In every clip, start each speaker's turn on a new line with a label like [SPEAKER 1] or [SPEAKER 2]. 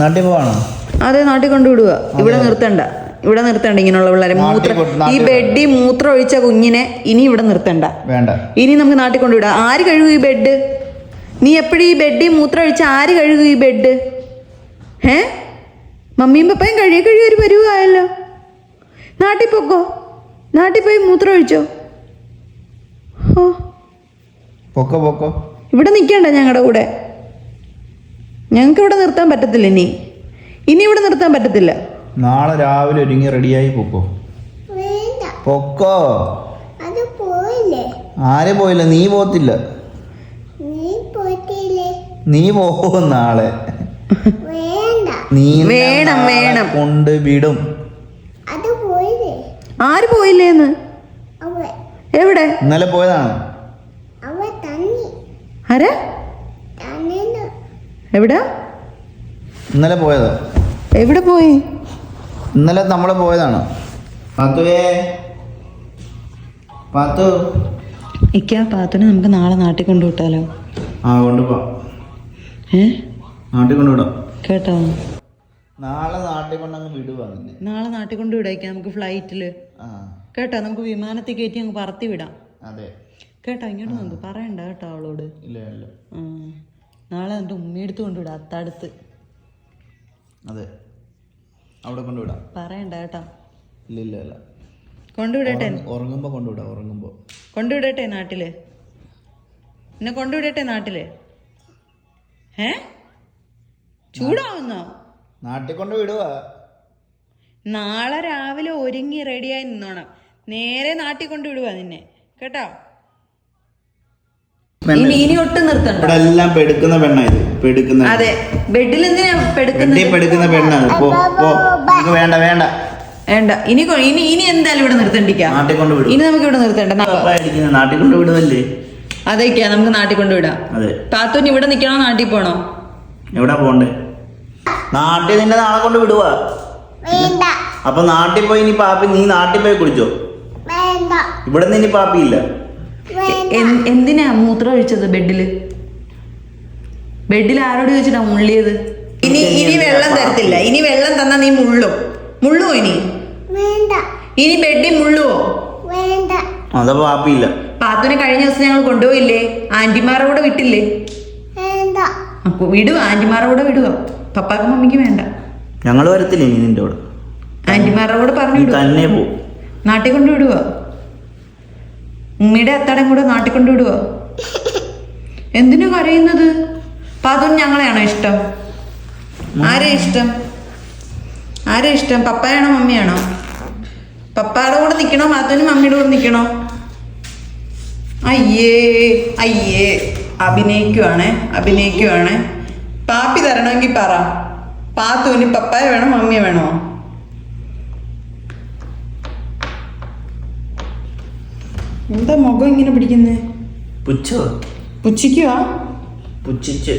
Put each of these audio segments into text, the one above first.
[SPEAKER 1] നാട്ടിൽ പോവാണോ
[SPEAKER 2] അതെ നാട്ടിൽ കൊണ്ടുവിടുക ഇവിടെ നിർത്തണ്ട. ഇവിടെ നിർത്തണ്ട ഇങ്ങനെയുള്ള പിള്ളേരെ. മൂത്ര ഈ ബെഡി മൂത്രം ഒഴിച്ച കുഞ്ഞിനെ ഇനി ഇവിടെ നിർത്തണ്ട.
[SPEAKER 1] വേണ്ട.
[SPEAKER 2] ഇനി നമുക്ക് നാട്ടിൽ കൊണ്ടുവിടാം ആര് കഴുകും ഈ ബെഡ്? നീ എപ്പോഴും ഈ ബെഡിൽ മൂത്രം ഒഴിച്ച ആര് കഴുകും ഈ ബെഡ്? ഏ മമ്മിയും പപ്പയും കഴുകി കഴുകി ഒരു പരുവായല്ലോ. നാട്ടിൽ പൊക്കോ? നാട്ടിൽ പോയി മൂത്രം ഒഴിച്ചോ ഓ
[SPEAKER 1] പൊക്കോ പൊക്കോ.
[SPEAKER 2] ഇവിടെ നിൽക്കണ്ട ഞങ്ങളുടെ കൂടെ. ഞങ്ങൾക്ക് ഇവിടെ നിർത്താൻ പറ്റത്തില്ല ഇനി. ഇനി ഇവിടെ നിർത്താൻ പറ്റത്തില്ല.
[SPEAKER 1] നാളെ രാവിലെ ഒരുങ്ങി റെഡിയായി പൊക്കോ.
[SPEAKER 3] വേണ്ട.
[SPEAKER 1] പൊക്കോ.
[SPEAKER 3] അത് പോയില്ലേ?
[SPEAKER 1] ആരെ പോയില്ല? നീ പോത്തില്ല
[SPEAKER 3] നീ പോയിട്ടില്ലേ?
[SPEAKER 1] നീ പോകും നാളെ.
[SPEAKER 3] വേണ്ട.
[SPEAKER 1] നീ എന്നെ
[SPEAKER 2] വേണം,
[SPEAKER 1] നാളെ
[SPEAKER 2] വേണം.
[SPEAKER 1] കൊണ്ട് വിടും.
[SPEAKER 3] അത് പോയില്ലേ?
[SPEAKER 2] ആര് പോയില്ലേന്ന്?
[SPEAKER 3] അവ
[SPEAKER 2] എവിടെ?
[SPEAKER 1] ഇന്നലെ പോയതാണ്.
[SPEAKER 3] അവ തന്നി
[SPEAKER 2] ആരാ? എവിടെ?
[SPEAKER 1] ഇന്നലെ പോയത്.
[SPEAKER 2] എവിടെ പോയി?
[SPEAKER 1] ഇന്നലെ നമ്മൾ പോയതാണ്. പാത്തുവേ. പാത്തു.
[SPEAKER 2] ഇക്ക പാത്തുനെ നമുക്ക് നാളെ നാട്ടിൽ കൊണ്ടുവിട്ടാലോ?
[SPEAKER 1] ആ കൊണ്ടുപോ
[SPEAKER 2] ഏ?
[SPEAKER 1] നാട്ടിൽ കൊണ്ടുവിടാം.
[SPEAKER 2] കേട്ടോ.
[SPEAKER 1] നാളെ നാട്ടിൽ കൊണ്ടങ്ങ് വിടുവാ
[SPEAKER 2] നാളെ നാട്ടിൽ കൊണ്ടുവിടാക്കാം നമുക്ക് ഫ്ലൈറ്റിൽ
[SPEAKER 1] ആ.
[SPEAKER 2] കേട്ടോ നമുക്ക് വിമാനത്തിൽ കയറ്റി അങ്ങ് പറത്തി വിടാം.
[SPEAKER 1] അതെ.
[SPEAKER 2] കേട്ടോ ഇങ്ങോട്ട് നമുക്ക് പറയണ്ട കേട്ടോ അവളോട്.
[SPEAKER 1] ഇല്ല ഇല്ല.
[SPEAKER 2] നാളെ എന്നിട്ട് ഉമ്മയെടുത്ത് കൊണ്ടുവിടാം അത്തടുത്ത്.
[SPEAKER 1] അതെ. അവിടെ കൊണ്ടുവിടാം?
[SPEAKER 2] പറയണ്ട കേട്ടോ.
[SPEAKER 1] ഇല്ല ഇല്ല ഇല്ല.
[SPEAKER 2] കൊണ്ടുവിടട്ടെ.
[SPEAKER 1] ഉറങ്ങുമ്പോൾ കൊണ്ടുവിടാം ഉറങ്ങുമ്പോൾ
[SPEAKER 2] കൊണ്ടുവിടട്ടെ നാട്ടിൽ. എന്നെ കൊണ്ടുവിടട്ടെ നാട്ടിൽ. ഏ? ചൂടാവുന്നോ?
[SPEAKER 1] നാട്ടിൽ കൊണ്ട് വിടുവാ.
[SPEAKER 2] നാളെ രാവിലെ ഒരുങ്ങി റെഡിയായി നിന്നോണം. നേരെ നാട്ടിൽ കൊണ്ടുവിടുവാ നിന്നെ. കേട്ടോ? ഇനി ഇനി ഒട്ടും നിർത്തണ്ട.
[SPEAKER 1] ഇവിടെ എല്ലാം പെടുക്കുന്ന പെണ്ണാ ഇത്. പെടുക്കുന്ന
[SPEAKER 2] അതെ ബെഡിൽ എന്തിനാ പെടുക്കുന്നത്
[SPEAKER 1] പെടുക്കുന്ന പെണ്ണാണ് പോ പോ. എനിക്ക് വേണ്ട വേണ്ട.
[SPEAKER 2] വേണ്ട. ഇനി കൊ- ഇനി ഇനി എന്തായാലും ഇവിടെ നിർത്തണ്ടിക്കാം
[SPEAKER 1] നാട്ടിൽ കൊണ്ട് വിടും.
[SPEAKER 2] ഇനി നമുക്ക് ഇവിടെ നിർത്തണ്ട. ന-
[SPEAKER 1] പപ്പ അടിക്കുന്നത് നാട്ടിൽ കൊണ്ട് വിടുവല്ലേ?
[SPEAKER 2] അതൊക്കെയാ നമുക്ക് നാട്ടിൽ കൊണ്ടുവിടാം
[SPEAKER 1] അതെ.
[SPEAKER 2] പാത്തൂന് ഇവിടെ നിക്കണോ നാട്ടിൽ പോണോ?
[SPEAKER 1] എവിടെ പോണ്ടേ? നാട്ടിൽ നിന്നെ നാളെ കൊണ്ട് വിടുവാ.
[SPEAKER 3] വേണ്ട.
[SPEAKER 1] അപ്പൊ നാട്ടിൽ പോയി ഇനി പാപ്പി നീ നാട്ടിൽ പോയി കുടിച്ചോ?
[SPEAKER 3] വേണ്ട.
[SPEAKER 1] ഇവിടെ നിന്ന് ഇനി പാപ്പി ഇല്ല
[SPEAKER 3] വേണ്ട
[SPEAKER 2] എൻ- എന്തിനാ മൂത്രം ഒഴിച്ചത് ബെഡിൽ? ബെഡിൽ ആരോട് ചോദിച്ചിട്ടാ മുള്ളിയത്? ഇനി ഇനി വെള്ളം തരത്തില്ല. ഇനി വെള്ളം തന്നാ നീ മുള്ളും. മുള്ളുവോ ഇനി?
[SPEAKER 3] വേണ്ട.
[SPEAKER 2] ഇനി ബെഡി മുള്ളുവോ?
[SPEAKER 3] വേണ്ട.
[SPEAKER 1] അതാ പാപ്പി ഇല്ല
[SPEAKER 2] പാത്തുനെ കഴിഞ്ഞ ദിവസം ഞങ്ങൾ കൊണ്ടുപോയില്ലേ? ആന്റിമാരുടെ കൂടെ വിട്ടില്ലേ?
[SPEAKER 3] വേണ്ട.
[SPEAKER 2] അപ്പൊ വിടുവോ? ആന്റിമാരുടെ കൂടെ വിടുവോ? പപ്പാക്കും മമ്മിക്ക് വേണ്ട.
[SPEAKER 1] ഞങ്ങൾ വരത്തില്ല ഇനി നിന്റെ കൂടെ?
[SPEAKER 2] ആന്റിമാരുടെ കൂടെ പറഞ്ഞു
[SPEAKER 1] തന്നെ പോ.
[SPEAKER 2] നാട്ടിൽ കൊണ്ടുവിടുക ഉമ്മിയുടെ അത്താടം കൂടെ നാട്ടിൽ കൊണ്ടുവിടുവോ എന്തിനു കരയുന്നത്? പതും ഞങ്ങളെയാണോ ഇഷ്ടം? ആരെ ഇഷ്ടം? ആരെ ഇഷ്ടം? പപ്പായാണോ മമ്മിയാണോ? പപ്പായുടെ കൂടെ നിൽക്കണോ അതും മമ്മിയുടെ കൂടെ നിൽക്കണോ അയ്യേ അയ്യേ. അഭിനയിക്കുവാണേ അഭിനയിക്കുവാണേ. പാപ്പി തരണമെങ്കിൽ പറ. പാത്തുവിന് പപ്പായ വേണോ മമ്മിയെ വേണോ? എന്താ മുഖം ഇങ്ങനെ പിടിക്കുന്നേ?
[SPEAKER 1] പുച്ഛോ?
[SPEAKER 2] പുച്ഛിക്കുക
[SPEAKER 1] പുച്ഛിച്ച്.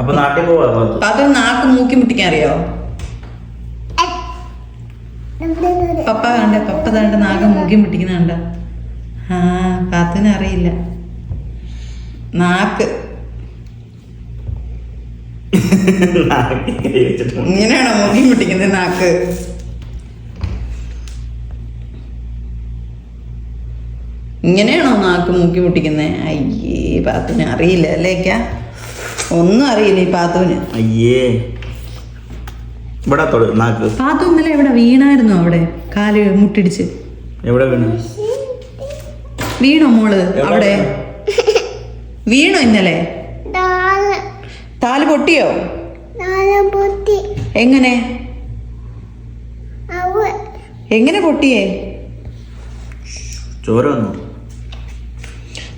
[SPEAKER 1] അപ്പൊ നാട്ടിൽ പോവാ പാത്തു
[SPEAKER 2] നാക്ക് മൂക്കി മുട്ടിക്കാൻ അറിയോ പപ്പ കണ്ട പപ്പ കണ്ട നാക്ക് മൂക്കി മുട്ടിക്കുന്ന കണ്ട. ആ പാത്തുവിന് അറിയില്ല നാക്ക്. ഇങ്ങനെയാണോ മൂക്കി മുട്ടിക്കുന്നത് നാക്ക്? ഇങ്ങനെയാണോ നാക്ക് മൂക്കി മുട്ടിക്കുന്നത് അയ്യേ പാത്തുവിന് അറിയില്ല അല്ലേക്കാ ഒന്നും അറിയില്ല ഈ പാത്തുവിന്.
[SPEAKER 1] അയ്യേ. ഇവിടെ നാക്ക്.
[SPEAKER 2] പാത്തു ഇന്നലെ എവിടെ വീണായിരുന്നു അവിടെ? കാൽ മുട്ടിടിച്ച്.
[SPEAKER 1] എവിടെ വീണു?
[SPEAKER 2] വീണോ മോൾ അവിടെ? വീണോ? ഇന്നലെ? താൽ പൊട്ടിയോ? എങ്ങനെ?
[SPEAKER 3] അവ
[SPEAKER 2] എങ്ങനെ പൊട്ടിയേ?
[SPEAKER 1] ചോര വന്നു.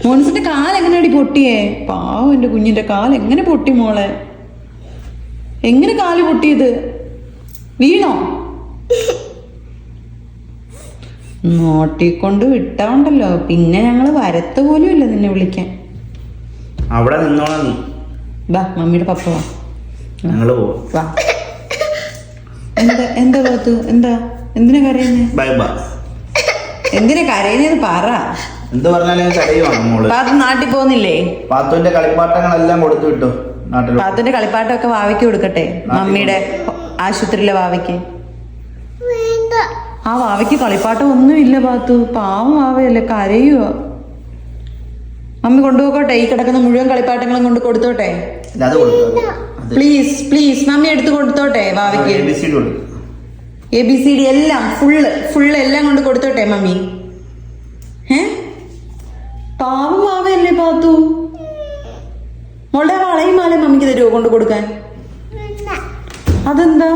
[SPEAKER 2] മോൻസിന്റെ കാൽ എങ്ങനെയാടി പൊട്ടിയേ? പാവം എന്റെ കുഞ്ഞിന്റെ കാൽ എങ്ങനെ പൊട്ടി മോളെ? എങ്ങനെ കാൽ പൊട്ടിയത്? വീണോ? നോട്ടിക്കൊണ്ട് വിട്ടോണ്ടല്ലോ. പിന്നെ ഞങ്ങൾ വരത്ത് പോലും ഇല്ല നിന്നെ വിളിക്കാൻ.
[SPEAKER 1] അവിടെ നിന്നോളാം നീ.
[SPEAKER 2] വാ മമ്മിയുടെ പപ്പ വാ.
[SPEAKER 1] ഞങ്ങൾ പോവാം.
[SPEAKER 2] വാ. എന്താ എന്താ പാത്തു? എന്താ? എന്തിനാ കരയുന്നേ?
[SPEAKER 1] ബൈ ബൈ
[SPEAKER 2] എന്തിനാ കരയുന്നത് പറ.
[SPEAKER 1] എന്ത് പറഞ്ഞാലും കരയുവാണ് മോൾ.
[SPEAKER 2] പാത്തു നാട്ടിൽ പോകുന്നില്ലേ?
[SPEAKER 1] പാത്തുവിന്റെ കളിപ്പാട്ടങ്ങളെല്ലാം കൊടുത്തു വിട്ടു നാട്ടിൽ
[SPEAKER 2] പാത്തുവിന്റെ കളിപ്പാട്ടമൊക്കെ വാവയ്ക്ക് കൊടുക്കട്ടെ മമ്മിയുടെ ആശുപത്രിയിലെ വാവയ്ക്ക്.
[SPEAKER 3] വേണ്ട.
[SPEAKER 2] ആ വാവയ്ക്ക് കളിപ്പാട്ടം ഒന്നുമില്ല പാത്തു. പാവം വാവയല്ലേ കരയുവോ. മമ്മി കൊണ്ടുപോകട്ടെ ഈ കിടക്കുന്ന മുഴുവൻ കളിപ്പാട്ടങ്ങളും കൊണ്ട് കൊടുത്തോട്ടെ.
[SPEAKER 1] അത് കൊടുത്തു? അത്.
[SPEAKER 2] പ്ലീസ് പ്ലീസ് മമ്മി എടുത്ത് കൊടുത്തോട്ടെ വാവയ്ക്ക്
[SPEAKER 1] A B C D
[SPEAKER 2] A B C D എല്ലാം ഫുള്ള് ഫുള്ള് എല്ലാം കൊണ്ട് കൊടുത്തോട്ടെ മമ്മി? ഏ പാവം വാവയല്ലേ പാത്തു. മോളുടെ വളയും മാലയും മമ്മിക്ക് തരുമോ കൊണ്ട് കൊടുക്കാൻ? അതെന്താ?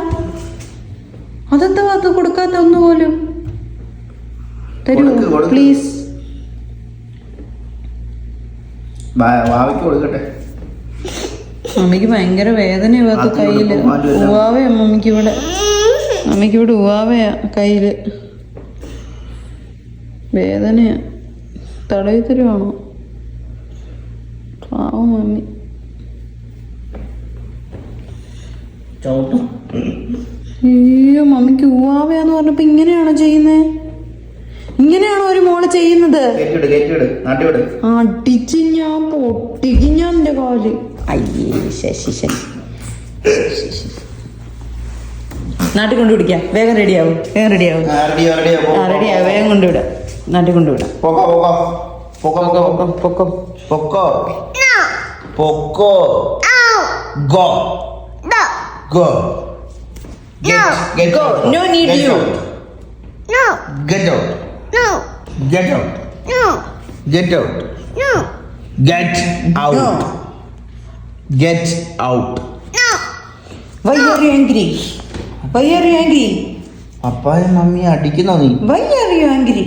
[SPEAKER 2] അതെന്താ പാത്തു കൊടുക്കാത്ത ഒന്നുപോലും തരുമോ. പ്ലീസ്
[SPEAKER 1] വാവയ്ക്ക് കൊടുക്കട്ടെ.
[SPEAKER 2] മമ്മിക്ക് ഭയങ്കര
[SPEAKER 1] വേദന ഇവർക്ക് കയ്യിൽ.
[SPEAKER 2] ഉവാവയാ മമ്മിക്ക് ഇവിടെ. മമ്മിക്ക് ഇവിടെ ഉവാവയാ കയ്യിൽ വേദനയാ. തടവി തരുവാണോ? പാവം മമ്മി. അയ്യോ മമ്മിക്ക് ഉവാവയാന്ന് പറഞ്ഞപ്പോ ഇങ്ങനെയാണോ ചെയ്യുന്നേ? ഇങ്ങനെയാണോ ഒരു മോൾ ചെയ്യുന്നത്? അടിച്ച് ഞാൻ പൊട്ടിക്കും ഞാൻ എന്റെ കാൽ. അയ്യേ ശശി ശശി. നാട്ടിൽ കൊണ്ടുപിടിക്കാം വേഗം റെഡിയാവും വേഗം റെഡിയാവും
[SPEAKER 1] റെഡിയോ റെഡി
[SPEAKER 2] ആ റെഡിയാവും വേഗം കൊണ്ടുവിടാം നാട്ടിൽ കൊണ്ടുവിടാം
[SPEAKER 1] പൊക്കോ പൊക്കോ പൊക്കോ
[SPEAKER 2] പൊക്കോ പൊക്കോ
[SPEAKER 1] പൊക്കോ
[SPEAKER 3] no
[SPEAKER 1] പൊക്കോ
[SPEAKER 3] ow
[SPEAKER 1] go
[SPEAKER 3] no
[SPEAKER 1] go
[SPEAKER 3] No.
[SPEAKER 1] Get
[SPEAKER 2] Go.
[SPEAKER 1] out.
[SPEAKER 2] No need
[SPEAKER 1] Get
[SPEAKER 2] you.
[SPEAKER 1] out.
[SPEAKER 3] no
[SPEAKER 1] Get out.
[SPEAKER 3] no
[SPEAKER 1] Get out.
[SPEAKER 3] no
[SPEAKER 1] Get out.
[SPEAKER 3] no
[SPEAKER 1] Get out.
[SPEAKER 2] No.
[SPEAKER 1] Get out.
[SPEAKER 3] no
[SPEAKER 2] why are you angry? Why are you angry?
[SPEAKER 1] പപ്പായും mummy അടിക്കുന്നോ നീ
[SPEAKER 2] why are you angry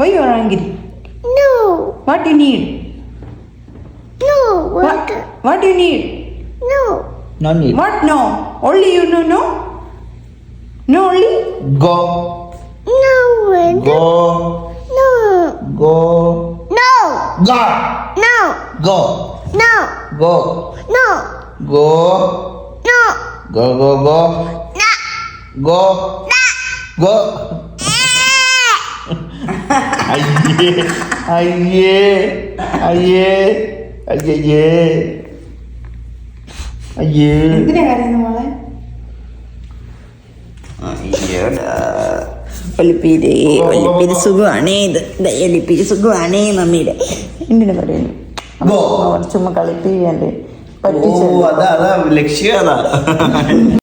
[SPEAKER 2] why you are angry
[SPEAKER 3] no
[SPEAKER 2] what you need
[SPEAKER 3] no what
[SPEAKER 2] what you need
[SPEAKER 3] no
[SPEAKER 1] No need.
[SPEAKER 2] What no only you no no no only
[SPEAKER 1] Go.
[SPEAKER 3] no what
[SPEAKER 1] Go.
[SPEAKER 3] no
[SPEAKER 1] Go.
[SPEAKER 3] no
[SPEAKER 1] Go.
[SPEAKER 3] no
[SPEAKER 1] Go.
[SPEAKER 3] No
[SPEAKER 1] Go.
[SPEAKER 3] no
[SPEAKER 1] Go.
[SPEAKER 3] no
[SPEAKER 1] Go. Go. Go.
[SPEAKER 3] Na.
[SPEAKER 1] Go. Go. അയ്യേ അയ്യേ അയ്യേ അയ്യേ അയ്യേ
[SPEAKER 2] ഒലിപ്പീര് ഒലിപ്പീര് സുഖമാണേ ഇത് ദേ ഒലിപ്പീര് സുഖമാണേ മമ്മിയുടെ എന്തിനു പറയുന്നു ചുമ്മാ കളിപ്പിക്കാണ്ട്
[SPEAKER 1] ഓ
[SPEAKER 2] പറ്റിച്ചു
[SPEAKER 1] ലക്ഷ്യം അതാ